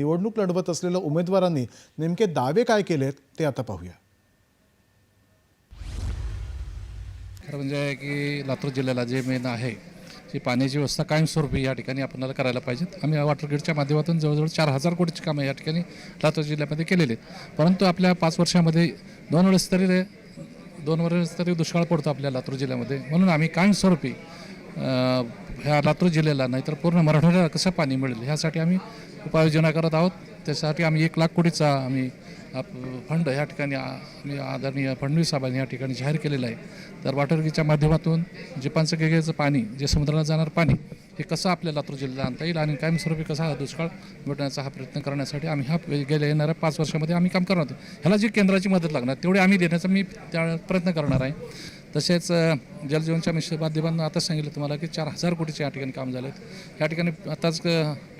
निवडणूक लढवत असलेल्या उमेदवारांनी नेमके दावे काय केलेत ते आता पाहूया. खरं म्हणजे की लातूर जिल्ह्याला जे मेन आहे जी पाण्याची व्यवस्था कायमस्वरूपी या ठिकाणी आपल्याला करायला पाहिजेत. आम्ही वॉटर ग्रीडच्या माध्यमातून जवळजवळ चार हजार कोटीची कामं या ठिकाणी लातूर जिल्ह्यामध्ये केलेली आहेत. परंतु आपल्या पाच वर्षामध्ये दोन वेळेस तरी दोन वेळेस तरी दुष्काळ पडतो आपल्या लातूर जिल्ह्यामध्ये. म्हणून आम्ही कायमस्वरूपी ह्या लातूर जिल्ह्याला नाहीतर पूर्ण मराठवाड्याला कसं पाणी मिळेल? ह्यासाठी आम्ही उपाययोजना करत आहोत. त्यासाठी आम्ही एक लाख कोटीचा आम्ही आप- फंड ह्या ठिकाणी आम्ही आदरणीय फडणवीस साहेबांनी या ठिकाणी जाहीर केलेलं आहे. तर वॉटरगीच्या माध्यमातून जे पंचगंगेचं पाणी जे समुद्राला जाणारं पाणी हे कसं आपल्या लातूर जिल्ह्याला आणता येईल आणि कायमस्वरूपी कसा हा दुष्काळ मिटवण्याचा हा प्रयत्न करण्यासाठी आम्ही हा गेल्या येणाऱ्या पाच वर्षामध्ये आम्ही काम करणार आहोत. ह्याला जी केंद्राची मदत लागणार तेवढी आम्ही देण्याचा मी त्या प्रयत्न करणार आहे. तसेच जलजीवनच्या मिशन माध्यमांना सांगितलं तुम्हाला की चार हजार कोटीचे या ठिकाणी काम झाले आहेत या ठिकाणी आताच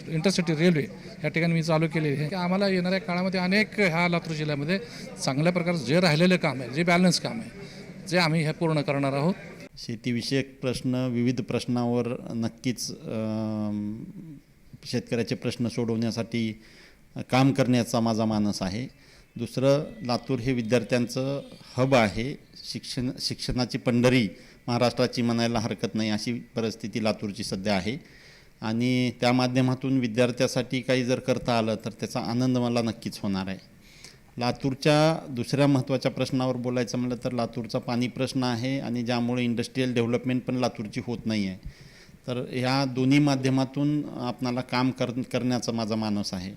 इंटरसिटी रेल्वे या ठिकाणी मी चालू केलेली आहे. की आम्हाला येणाऱ्या काळामध्ये अनेक ह्या लातूर जिल्ह्यामध्ये चांगल्या प्रकारचं जे राहिलेलं काम आहे जे बॅलन्स काम आहे जे आम्ही हे पूर्ण करणार आहोत. शेतीविषयक प्रश्न विविध प्रश्नावर नक्कीच शेतकऱ्याचे प्रश्न सोडवण्यासाठी काम करण्याचा माझा मानस आहे. दुसरं लातूर हे विद्यार्थ्यांचं हब आहे. शिक्षण शिक्षणाची पंढरी महाराष्ट्राची म्हणायला हरकत नाही अशी परिस्थिती लातूरची सध्या आहे. आणि त्या माध्यमातून विद्यार्थ्यासाठी काही जर करता आलं तर त्याचा आनंद मला नक्कीच होणार आहे. लातूरच्या दुसऱ्या महत्त्वाच्या प्रश्नावर बोलायचं म्हटलं तर लातूरचा पाणी प्रश्न आहे आणि ज्यामुळे इंडस्ट्रीयल डेव्हलपमेंट पण लातूरची होत नाही आहे. तर ह्या दोन्ही माध्यमातून आपणाला काम कर करण्याचा माझा मानस आहे.